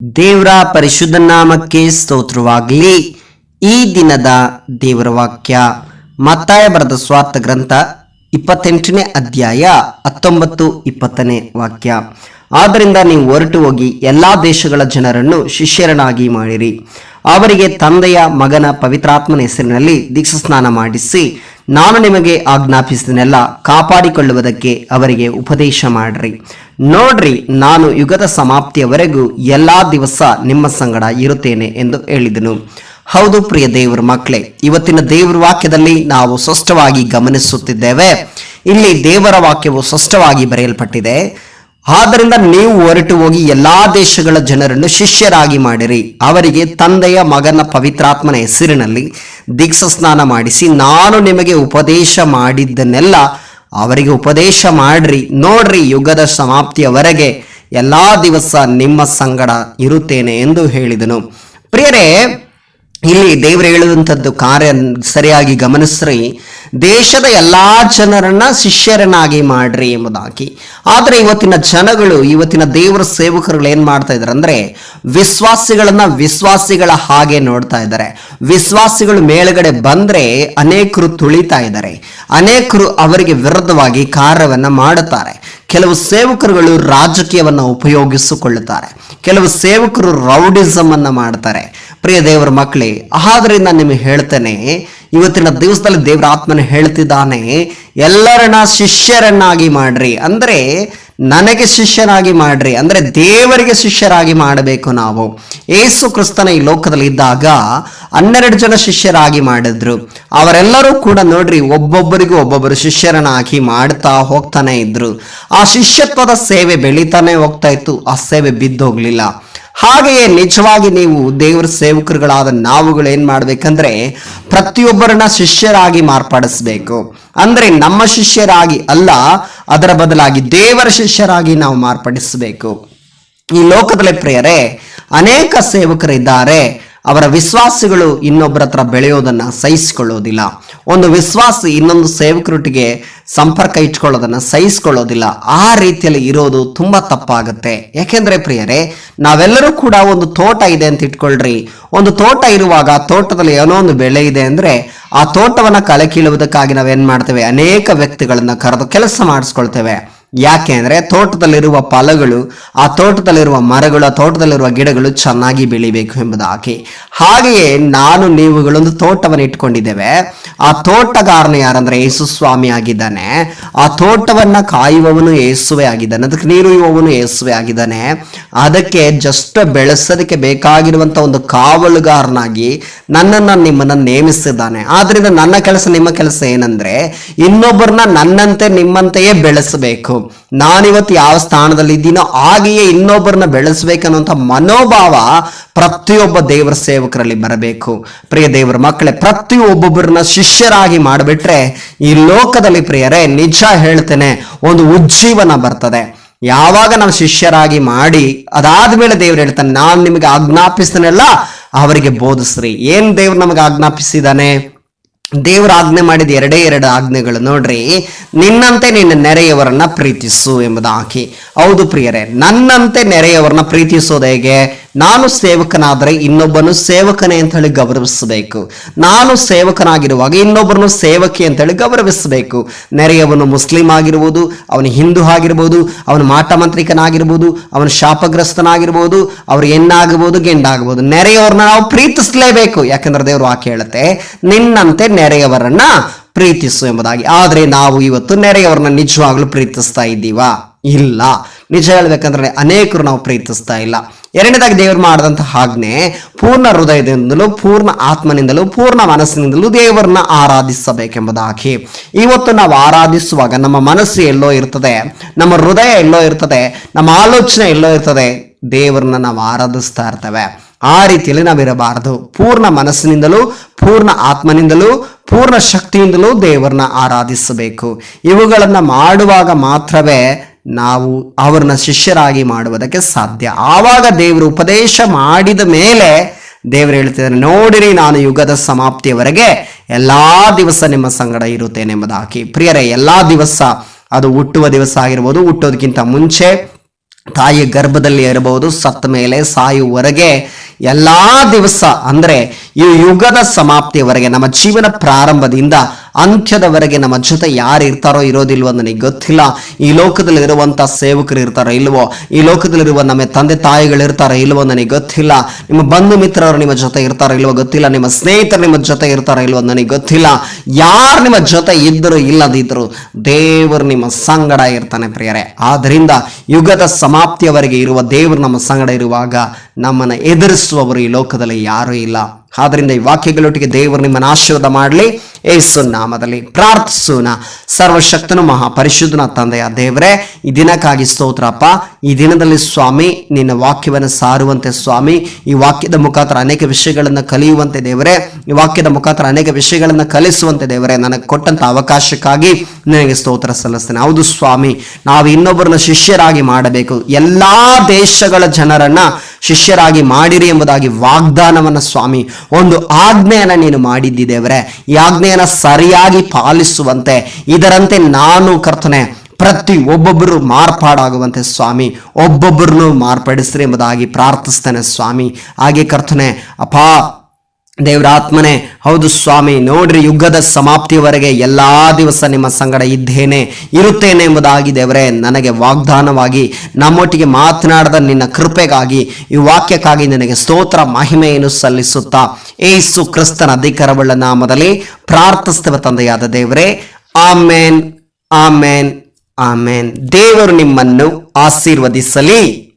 ದೇವರ ಪರಿಶುದ್ಧ ನಾಮಕ್ಕೆ ಸ್ತೋತ್ರವಾಗಲಿ. ಈ ದಿನದ ದೇವರ ವಾಕ್ಯ ಮತ್ತಾಯ ಬರೆದ ಸ್ವಾರ್ಥ ಗ್ರಂಥ ಇಪ್ಪತ್ತೆಂಟನೇ ಅಧ್ಯಾಯ ಹತ್ತೊಂಬತ್ತು ಇಪ್ಪತ್ತನೇ ವಾಕ್ಯ. ಆದ್ದರಿಂದ ನೀವು ಹೊರಟು ಹೋಗಿ ಎಲ್ಲಾ ದೇಶಗಳ ಜನರನ್ನು ಶಿಷ್ಯರನ್ನಾಗಿ ಮಾಡಿರಿ. ಅವರಿಗೆ ತಂದೆಯ ಮಗನ ಪವಿತ್ರಾತ್ಮನ ಹೆಸರಿನಲ್ಲಿ ದೀಕ್ಷಾಸ್ನಾನ ಮಾಡಿಸಿ, ನಾನು ನಿಮಗೆ ಆಜ್ಞಾಪಿಸಿದನೆಲ್ಲ ಕಾಪಾಡಿಕೊಳ್ಳುವುದಕ್ಕೆ ಅವರಿಗೆ ಉಪದೇಶ ಮಾಡ್ರಿ. ನೋಡ್ರಿ, ನಾನು ಯುಗದ ಸಮಾಪ್ತಿಯವರೆಗೂ ಎಲ್ಲಾ ದಿವಸ ನಿಮ್ಮ ಸಂಗಡ ಇರುತ್ತೇನೆ ಎಂದು ಹೇಳಿದನು. ಹೌದು ಪ್ರಿಯ ದೇವರ ಮಕ್ಕಳೇ, ಇವತ್ತಿನ ದೇವರ ವಾಕ್ಯದಲ್ಲಿ ನಾವು ಸ್ಪಷ್ಟವಾಗಿ ಗಮನಿಸುತ್ತಿದ್ದೇವೆ. ಇಲ್ಲಿ ದೇವರ ವಾಕ್ಯವು ಸ್ಪಷ್ಟವಾಗಿ ಬರೆಯಲ್ಪಟ್ಟಿದೆ. ಆದ್ದರಿಂದ ನೀವು ಹೊರಟು ಹೋಗಿ ಎಲ್ಲಾ ದೇಶಗಳ ಜನರನ್ನು ಶಿಷ್ಯರಾಗಿ ಮಾಡಿರಿ. ಅವರಿಗೆ ತಂದೆಯ ಮಗನ ಪವಿತ್ರಾತ್ಮನ ಹೆಸರಿನಲ್ಲಿ ದೀಕ್ಷಾ ಸ್ನಾನ ಮಾಡಿಸಿ, ನಾನು ನಿಮಗೆ ಉಪದೇಶ ಮಾಡಿದ್ದನ್ನೆಲ್ಲ ಅವರಿಗೆ ಉಪದೇಶ ಮಾಡ್ರಿ. ನೋಡ್ರಿ ಯುಗದ ಸಮಾಪ್ತಿಯವರೆಗೆ ಎಲ್ಲಾ ದಿವಸ ನಿಮ್ಮ ಸಂಗಡ ಇರುತ್ತೇನೆ ಎಂದು ಹೇಳಿದನು. ಪ್ರಿಯರೇ ಇಲ್ಲಿ ದೇವರು ಹೇಳುವಂಥದ್ದು ಕಾರ್ಯ ಸರಿಯಾಗಿ ಗಮನಿಸ್ರಿ. ದೇಶದ ಎಲ್ಲಾ ಜನರನ್ನ ಶಿಷ್ಯರನ್ನಾಗಿ ಮಾಡ್ರಿ ಎಂಬುದಾಗಿ. ಆದರೆ ಇವತ್ತಿನ ಜನಗಳು, ಇವತ್ತಿನ ದೇವರ ಸೇವಕರುಗಳು ಏನ್ ಮಾಡ್ತಾ ಇದಾರೆ ಅಂದ್ರೆ, ವಿಶ್ವಾಸಿಗಳನ್ನ ವಿಶ್ವಾಸಿಗಳ ಹಾಗೆ ನೋಡ್ತಾ ಇದ್ದಾರೆ ವಿಶ್ವಾಸಿಗಳು ಮೇಲ್ಗಡೆ ಬಂದ್ರೆ ಅನೇಕರು ತುಳಿತಾ ಇದ್ದಾರೆ ಅನೇಕರು ಅವರಿಗೆ ವಿರುದ್ಧವಾಗಿ ಕಾರ್ಯವನ್ನ ಮಾಡುತ್ತಾರೆ. ಕೆಲವು ಸೇವಕರುಗಳು ರಾಜಕೀಯವನ್ನ ಉಪಯೋಗಿಸಿಕೊಳ್ಳುತ್ತಾರೆ. ಕೆಲವು ಸೇವಕರು ರೌಡಿಸಮ್ ಅನ್ನ ಮಾಡ್ತಾರೆ. ಪ್ರಿಯ ದೇವರ ಮಕ್ಕಳೇ ಆದ್ರಿಂದ ನಿಮಗೆ ಹೇಳ್ತೇನೆ, ಇವತ್ತಿನ ದಿವಸದಲ್ಲಿ ದೇವರ ಆತ್ಮನ ಹೇಳ್ತಿದ್ದಾನೆ, ಎಲ್ಲರನ್ನ ಶಿಷ್ಯರನ್ನಾಗಿ ಮಾಡ್ರಿ. ಅಂದ್ರೆ ನನಗೆ ಶಿಷ್ಯನಾಗಿ ಮಾಡ್ರಿ, ಅಂದ್ರೆ ದೇವರಿಗೆ ಶಿಷ್ಯರಾಗಿ ಮಾಡಬೇಕು ನಾವು. ಏಸು ಕ್ರಿಸ್ತನ ಈ ಲೋಕದಲ್ಲಿ ಇದ್ದಾಗ ಹನ್ನೆರಡು ಜನ ಶಿಷ್ಯರಾಗಿ ಮಾಡಿದ್ರು. ಅವರೆಲ್ಲರೂ ಕೂಡ ನೋಡ್ರಿ, ಒಬ್ಬೊಬ್ಬರಿಗೂ ಒಬ್ಬೊಬ್ಬರು ಶಿಷ್ಯರನ್ನಾಗಿ ಮಾಡ್ತಾ ಹೋಗ್ತಾನೆ ಇದ್ರು. ಆ ಶಿಷ್ಯತ್ವದ ಸೇವೆ ಬೆಳೀತಾನೆ ಹೋಗ್ತಾ ಇತ್ತು, ಆ ಸೇವೆ ಬಿದ್ದೋಗ್ಲಿಲ್ಲ. ಹಾಗೆಯೇ ನಿಜವಾಗಿ ನೀವು ದೇವರ ಸೇವಕರುಗಳಾದ ನಾವುಗಳು ಏನ್ ಮಾಡ್ಬೇಕಂದ್ರೆ ಪ್ರತಿಯೊಬ್ಬರನ್ನ ಶಿಷ್ಯರಾಗಿ ಮಾರ್ಪಡಿಸ್ಬೇಕು. ಅಂದ್ರೆ ನಮ್ಮ ಶಿಷ್ಯರಾಗಿ ಅಲ್ಲ, ಅದರ ಬದಲಾಗಿ ದೇವರ ಶಿಷ್ಯರಾಗಿ ನಾವು ಮಾರ್ಪಡಿಸಬೇಕು. ಈ ಲೋಕದಲ್ಲಿ ಪ್ರಿಯರೇ, ಅನೇಕ ಸೇವಕರಿದ್ದಾರೆ. ಅವರ ವಿಶ್ವಾಸಿಗಳು ಇನ್ನೊಬ್ಬರ ಹತ್ರ ಬೆಳೆಯೋದನ್ನ ಸಹಿಸಿಕೊಳ್ಳೋದಿಲ್ಲ. ಒಂದು ವಿಶ್ವಾಸಿ ಇನ್ನೊಂದು ಸೇವಕರೊಟ್ಟಿಗೆ ಸಂಪರ್ಕ ಇಟ್ಕೊಳ್ಳೋದನ್ನು ಸಹಿಸಿಕೊಳ್ಳೋದಿಲ್ಲ. ಆ ರೀತಿಯಲ್ಲಿ ಇರೋದು ತುಂಬಾ ತಪ್ಪಾಗುತ್ತೆ. ಯಾಕೆಂದ್ರೆ ಪ್ರಿಯರೇ, ನಾವೆಲ್ಲರೂ ಕೂಡ ಒಂದು ತೋಟ ಇದೆ ಅಂತ ಇಟ್ಕೊಳ್ರಿ. ಒಂದು ತೋಟ ಇರುವಾಗ ತೋಟದಲ್ಲಿ ಏನೋ ಒಂದು ಬೆಳೆ ಇದೆ ಅಂದ್ರೆ ಆ ತೋಟವನ್ನ ಕಳೆ ಕೀಳುವುದಕ್ಕಾಗಿ ನಾವೇನು ಮಾಡ್ತೇವೆ? ಅನೇಕ ವ್ಯಕ್ತಿಗಳನ್ನ ಕರೆದು ಕೆಲಸ ಮಾಡಿಸ್ಕೊಳ್ತೇವೆ. ಯಾಕೆ ಅಂದರೆ ತೋಟದಲ್ಲಿರುವ ಫಲಗಳು, ಆ ತೋಟದಲ್ಲಿರುವ ಮರಗಳು, ಆ ತೋಟದಲ್ಲಿರುವ ಗಿಡಗಳು ಚೆನ್ನಾಗಿ ಬೆಳಿಬೇಕು ಎಂಬುದಾಗಿ ಹಾಗೆಯೇ ನಾನು ನೀವುಗಳೊಂದು ತೋಟವನ್ನು ಇಟ್ಕೊಂಡಿದ್ದೇವೆ. ಆ ತೋಟಗಾರನು ಯಾರಂದ್ರೆ ಯೇಸು ಸ್ವಾಮಿ ಆಗಿದ್ದಾನೆ. ಆ ತೋಟವನ್ನ ಕಾಯುವವನು ಯೇಸುವೆ ಆಗಿದ್ದಾನೆ. ಅದಕ್ಕೆ ನೀರು ಇವನು ಯೇಸುವೆ ಆಗಿದ್ದಾನೆ. ಅದಕ್ಕೆ ಜಸ್ಟ್ ಬೆಳೆಸೋದಕ್ಕೆ ಬೇಕಾಗಿರುವಂತ ಒಂದು ಕಾವಲುಗಾರನಾಗಿ ನನ್ನನ್ನ ನಿಮ್ಮನ್ನ ನೇಮಿಸಿದ್ದಾನೆ. ಆದ್ರಿಂದ ನನ್ನ ಕೆಲಸ ನಿಮ್ಮ ಕೆಲಸ ಏನಂದ್ರೆ, ಇನ್ನೊಬ್ಬರನ್ನ ನನ್ನಂತೆ ನಿಮ್ಮಂತೆಯೇ ಬೆಳೆಸಬೇಕು. ನಾನಿವತ್ತು ಯಾವ ಸ್ಥಾನದಲ್ಲಿ ಇದ್ದೀನೋ ಹಾಗೆಯೇ ಇನ್ನೊಬ್ಬರನ್ನ ಬೆಳೆಸಬೇಕನ್ನುವಂಥ ಮನೋಭಾವ ಪ್ರತಿಯೊಬ್ಬ ದೇವರ ಸೇವಕರಲ್ಲಿ ಬರಬೇಕು. ಪ್ರಿಯ ದೇವರ ಮಕ್ಕಳೇ, ಪ್ರತಿಯೊಬ್ಬೊಬ್ಬರನ್ನ ಶಿಷ್ಯರಾಗಿ ಮಾಡಿಬಿಟ್ರೆ ಈ ಲೋಕದಲ್ಲಿ ಪ್ರಿಯರೇ, ನಿಜ ಹೇಳ್ತೇನೆ, ಒಂದು ಉಜ್ಜೀವನ ಬರ್ತದೆ. ಯಾವಾಗ ನಾವು ಶಿಷ್ಯರಾಗಿ ಮಾಡಿ ಅದಾದ ಮೇಲೆ ದೇವ್ರು ಹೇಳ್ತಾನೆ, ನಾನು ನಿಮಗೆ ಆಜ್ಞಾಪಿಸ್ತಾನೆಲ್ಲ, ಅವರಿಗೆ ಬೋಧಿಸ್ರಿ. ಏನ್ ದೇವ್ರು ನಮಗೆ ಆಜ್ಞಾಪಿಸಿದಾನೆ ದೇವರು ಆಜ್ಞೆ ಮಾಡಿದ ಎರಡೇ ಎರಡು ಆಜ್ಞೆಗಳು ನೋಡ್ರಿ, ನಿನ್ನಂತೆ ನಿನ್ನ ನೆರೆಯವರನ್ನ ಪ್ರೀತಿಸು ಎಂಬುದಾಗಿ ಹೌದು ಪ್ರಿಯರೇ, ನನ್ನಂತೆ ನೆರೆಯವರನ್ನ ಪ್ರೀತಿಸೋದು ಹೇಗೆ? ನಾನು ಸೇವಕನಾದರೆ ಇನ್ನೊಬ್ಬನು ಸೇವಕನೇ ಅಂತ ಹೇಳಿ ಗೌರವಿಸಬೇಕು. ನಾನು ಸೇವಕನಾಗಿರುವಾಗ ಇನ್ನೊಬ್ಬರನ್ನು ಸೇವಕಿ ಅಂತ ಹೇಳಿ ಗೌರವಿಸಬೇಕು. ನೆರೆಯವನು ಮುಸ್ಲಿಂ ಆಗಿರ್ಬೋದು, ಅವನು ಹಿಂದೂ ಆಗಿರ್ಬೋದು, ಅವನು ಮಾಟಮಂತ್ರಿಕನಾಗಿರ್ಬೋದು ಅವನು ಶಾಪಗ್ರಸ್ತನಾಗಿರ್ಬೋದು, ಅವರು ಹೆಣ್ಣಾಗಬಹುದು, ಗೆಂಡಾಗಬಹುದು. ನೆರೆಯವರನ್ನ ನಾವು ಪ್ರೀತಿಸಲೇಬೇಕು. ಯಾಕಂದ್ರೆ ದೇವರು ವಾಕ್ಯ ಹೇಳುತ್ತೆ ನಿನ್ನಂತೆ ನೆರೆಯವರನ್ನ ಪ್ರೀತಿಸು ಎಂಬುದಾಗಿ. ಆದರೆ ನಾವು ಇವತ್ತು ನೆರೆಯವರನ್ನ ನಿಜವಾಗ್ಲೂ ಪ್ರೀತಿಸ್ತಾ ಇದ್ದೀವಾ? ಇಲ್ಲ. ನಿಜ ಹೇಳ್ಬೇಕಂದ್ರೆ ಅನೇಕರು ನಾವು ಪ್ರೀತಿಸ್ತಾ ಇಲ್ಲ. ಎರಡನೇದಾಗಿ ದೇವರು ಮಾಡಿದಂತಹ ಆಜ್ಞೆ, ಪೂರ್ಣ ಹೃದಯದಿಂದಲೂ, ಪೂರ್ಣ ಆತ್ಮನಿಂದಲೂ, ಪೂರ್ಣ ಮನಸ್ಸಿನಿಂದಲೂ ದೇವರನ್ನ ಆರಾಧಿಸಬೇಕೆಂಬುದಾಗಿ. ಇವತ್ತು ನಾವು ಆರಾಧಿಸುವಾಗ ನಮ್ಮ ಮನಸ್ಸು ಎಲ್ಲೋ ಇರ್ತದೆ, ನಮ್ಮ ಹೃದಯ ಎಲ್ಲೋ ಇರ್ತದೆ, ನಮ್ಮ ಆಲೋಚನೆ ಎಲ್ಲೋ ಇರ್ತದೆ, ದೇವರನ್ನ ನಾವು ಆರಾಧಿಸ್ತಾ ಇರ್ತೇವೆ. ಆ ರೀತಿಯಲ್ಲಿ ನಾವಿರಬಾರದು ಪೂರ್ಣ ಮನಸ್ಸಿನಿಂದಲೂ, ಪೂರ್ಣ ಆತ್ಮನಿಂದಲೂ, ಪೂರ್ಣ ಶಕ್ತಿಯಿಂದಲೂ ದೇವರನ್ನ ಆರಾಧಿಸಬೇಕು. ಇವುಗಳನ್ನು ಮಾಡುವಾಗ ಮಾತ್ರವೇ ನಾವು ಅವ್ರನ್ನ ಶಿಷ್ಯರಾಗಿ ಮಾಡುವುದಕ್ಕೆ ಸಾಧ್ಯ. ಆವಾಗ ದೇವರು ಉಪದೇಶ ಮಾಡಿದ ಮೇಲೆ ದೇವರು ಹೇಳ್ತಿದ್ದಾರೆ, ನೋಡಿರಿ ನಾನು ಯುಗದ ಸಮಾಪ್ತಿಯವರೆಗೆ ಎಲ್ಲಾ ದಿವಸ ನಿಮ್ಮ ಸಂಗಡ ಇರುತ್ತೇನೆ ಎಂಬುದಾಗಿ. ಪ್ರಿಯರೇ, ಎಲ್ಲಾ ದಿವಸ ಅದು ಹುಟ್ಟುವ ದಿವಸ ಆಗಿರ್ಬೋದು, ಹುಟ್ಟೋದಕ್ಕಿಂತ ಮುಂಚೆ ತಾಯಿಯ ಗರ್ಭದಲ್ಲಿ ಇರಬಹುದು, ಸತ್ತ ಮೇಲೆ ಸಾಯುವವರೆಗೆ ಎಲ್ಲಾ ದಿವಸ ಅಂದ್ರೆ ಈ ಯುಗದ ಸಮಾಪ್ತಿಯವರೆಗೆ ನಮ್ಮ ಜೀವನ ಪ್ರಾರಂಭದಿಂದ ಅಂತ್ಯದವರೆಗೆ ನಮ್ಮ ಜೊತೆ ಯಾರು ಇರ್ತಾರೋ ಇರೋದಿಲ್ವೋ ನನಗೆ ಗೊತ್ತಿಲ್ಲ. ಈ ಲೋಕದಲ್ಲಿ ಇರುವಂತ ಸೇವಕರು ಇರ್ತಾರೋ ಇಲ್ವೋ, ಈ ಲೋಕದಲ್ಲಿರುವ ನಮ್ಮ ತಂದೆ ತಾಯಿಗಳು ಇರ್ತಾರೋ ಇಲ್ವೋ ನನಗೆ ಗೊತ್ತಿಲ್ಲ. ನಿಮ್ಮ ಬಂಧು ಮಿತ್ರರು ನಿಮ್ಮ ಜೊತೆ ಇರ್ತಾರೋ ಇಲ್ವೋ ಗೊತ್ತಿಲ್ಲ. ನಿಮ್ಮ ಸ್ನೇಹಿತರು ನಿಮ್ಮ ಜೊತೆ ಇರ್ತಾರೋ ಇಲ್ವೋ ನನಗೆ ಗೊತ್ತಿಲ್ಲ. ಯಾರು ನಿಮ್ಮ ಜೊತೆ ಇದ್ದರೂ ಇಲ್ಲದಿದ್ದರೂ ದೇವರು ನಿಮ್ಮ ಸಂಗಡ ಇರ್ತಾನೆ ಪ್ರಿಯರೇ. ಆದ್ದರಿಂದ ಯುಗದ ಸಮಾಪ್ತಿಯವರೆಗೆ ಇರುವ ದೇವರು ನಮ್ಮ ಸಂಗಡ ಇರುವಾಗ ನಮ್ಮನ್ನು ಎದುರಿಸುವವರು ಈ ಲೋಕದಲ್ಲಿ ಯಾರೂ ಇಲ್ಲ. ಆದ್ದರಿಂದ ಈ ವಾಕ್ಯಗಳೊಟ್ಟಿಗೆ ದೇವರು ನಿಮ್ಮನ್ನು ಆಶೀರ್ವಾದ ಮಾಡಲಿ. ಏಸು ನಾಮದಲ್ಲಿ ಪ್ರಾರ್ಥಿಸೋಣ. ಸರ್ವಶಕ್ತನು ಮಹಾಪರಿಶುದ್ಧನ ತಂದೆಯ ದೇವರೇ, ಈ ದಿನಕ್ಕಾಗಿ ಸ್ತೋತ್ರಪ್ಪ. ಈ ದಿನದಲ್ಲಿ ಸ್ವಾಮಿ, ನಿನ್ನ ವಾಕ್ಯವನ್ನು ಸಾರುವಂತೆ ಸ್ವಾಮಿ. ಈ ವಾಕ್ಯದ ಮುಖಾಂತರ ಅನೇಕ ವಿಷಯಗಳನ್ನು ಕಲಿಯುವಂತೆ ದೇವರೇ. ಈ ವಾಕ್ಯದ ಮುಖಾಂತರ ಅನೇಕ ವಿಷಯಗಳನ್ನು ಕಲಿಸುವಂತೆ ದೇವರೇ. ನನಗೆ ಕೊಟ್ಟಂತ ಅವಕಾಶಕ್ಕಾಗಿ ನನಗೆ ಸ್ತೋತ್ರ ಸಲ್ಲಿಸ್ತೇನೆ. ಹೌದು ಸ್ವಾಮಿ, ನಾವು ಇನ್ನೊಬ್ಬರನ್ನ ಶಿಷ್ಯರಾಗಿ ಮಾಡಬೇಕು. ಎಲ್ಲಾ ದೇಶಗಳ ಜನರನ್ನ ಶಿಷ್ಯರಾಗಿ ಮಾಡಿರಿ ಎಂಬುದಾಗಿ ವಾಗ್ದಾನವನ್ನು ಸ್ವಾಮಿ. ಒಂದು ಆಜ್ಞೆಯನ್ನು ನೀನು ಮಾಡಿದ್ದಿ ದೇವರೇ. ಈ ಆಜ್ಞೆಯನ್ನು ಸರಿಯಾಗಿ ಪಾಲಿಸುವಂತೆ. ಇದರಂತೆ ನಾನು ಕರ್ತನೆ ಪ್ರತಿ ಒಬ್ಬೊಬ್ಬರು ಮಾರ್ಪಾಡಾಗುವಂತೆ ಸ್ವಾಮಿ. ಒಬ್ಬೊಬ್ಬರನ್ನು ಮಾರ್ಪಡಿಸ್ರಿ ಎಂಬುದಾಗಿ ಪ್ರಾರ್ಥಿಸ್ತೇನೆ ಸ್ವಾಮಿ. ಹಾಗೆ ಕರ್ತನೆ, ಅಪಾ ದೇವರ ಆತ್ಮನೇ, ಹೌದು ಸ್ವಾಮಿ, ನೋಡ್ರಿ ಯುಗದ ಸಮಾಪ್ತಿಯವರೆಗೆ ಎಲ್ಲಾ ದಿವಸ ನಿಮ್ಮ ಸಂಗಡ ಇದ್ದೇನೆ, ಇರುತ್ತೇನೆ ಎಂಬುದಾಗಿ ದೇವರೇ, ನನಗೆ ವಾಗ್ದಾನವಾಗಿ, ನಮ್ಮೊಟ್ಟಿಗೆ ಮಾತನಾಡದ ನಿನ್ನ ಕೃಪೆಗಾಗಿ, ಈ ವಾಕ್ಯಕ್ಕಾಗಿ ನನಗೆ ಸ್ತೋತ್ರ, ಮಹಿಮೆಯನ್ನು ಸಲ್ಲಿಸುತ್ತಾ, ಏಸು ಕ್ರಿಸ್ತನ ಅಧಿಕಾರವುಳ್ಳ ನಾಮದಲ್ಲಿ ಪ್ರಾರ್ಥಿಸ್ತೇವೆ ತಂದೆಯಾದ ದೇವರೇ. ಆಮೇನ್ ಆಮೇನ್ ಆಮೇನ್. ದೇವರು ನಿಮ್ಮನ್ನು ಆಶೀರ್ವದಿಸಲಿ.